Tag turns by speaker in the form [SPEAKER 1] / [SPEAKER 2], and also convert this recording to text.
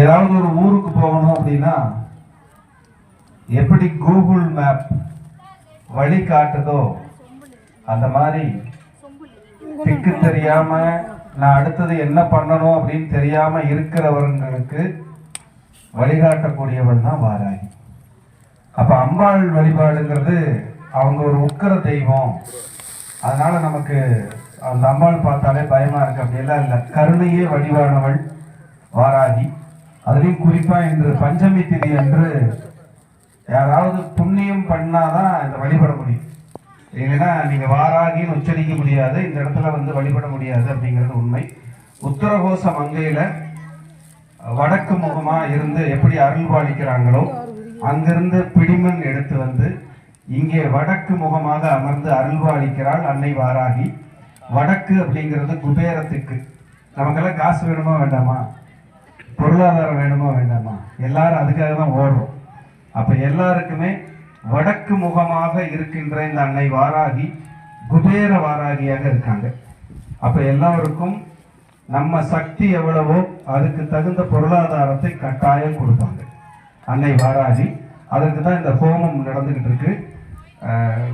[SPEAKER 1] ஏதாவது ஒரு ஊருக்கு போகணும் அப்படின்னா எப்படி கூகுள் மேப் வழி காட்டுதோ அந்த மாதிரி திக்கு தெரியாம நான் அடுத்தது என்ன பண்ணணும் அப்படின்னு தெரியாம இருக்கிறவங்களுக்கு வழிகாட்டக்கூடியவள் தான் வாராகி. அப்ப அம்பாள் வழிபாடுங்கிறது அவங்க ஒரு உக்கர தெய்வம். அதனால நமக்கு அந்த அம்பாள் பார்த்தாலே பயமா இருக்கு. அப்படியெல்லாம் இல்லை. கருணையே வழிவானவள் வாராகி. அதுலேயும் குறிப்பாக இன்று பஞ்சமி திதி என்று யாராவது புண்ணியம் பண்ணாதான் இதை வழிபட முடியும். இல்லைன்னா நீங்கள் வாராகின்னு உச்சரிக்க முடியாது இந்த இடத்துல வந்து வழிபட முடியாது அப்படிங்கிறது உண்மை. உத்தரகோச மங்கையில் வடக்கு முகமாக இருந்து எப்படி அருள் பாலிக்கிறாங்களோ அங்கிருந்து பிடிமண் எடுத்து வந்து இங்கே வடக்கு முகமாக அமர்ந்து அருள்வாளிக்கிறாள் அன்னை வாராகி. வடக்கு அப்படிங்கிறது குபேரத்துக்கு. நமக்கெல்லாம் காசு வேணுமா வேண்டாமா? பொருளாதாரம் வேணுமா வேண்டாமா? எல்லாரும் அதுக்காக தான் ஓடுறோம். அப்ப எல்லாருக்குமே வடக்கு முகமாக இருக்கின்ற இந்த அன்னை வாராகி குபேர வாராகியாக இருக்காங்க. அப்போ எல்லாருக்கும் நம்ம சக்தி எவ்வளவோ அதுக்கு தகுந்த பொருளாதாரத்தை கட்டாயம் கொடுப்பாங்க. அன்னை வாராகி அதற்கு தான் இந்த ஹோமம் நடந்துக்கிட்டு இருக்கு. அஹ்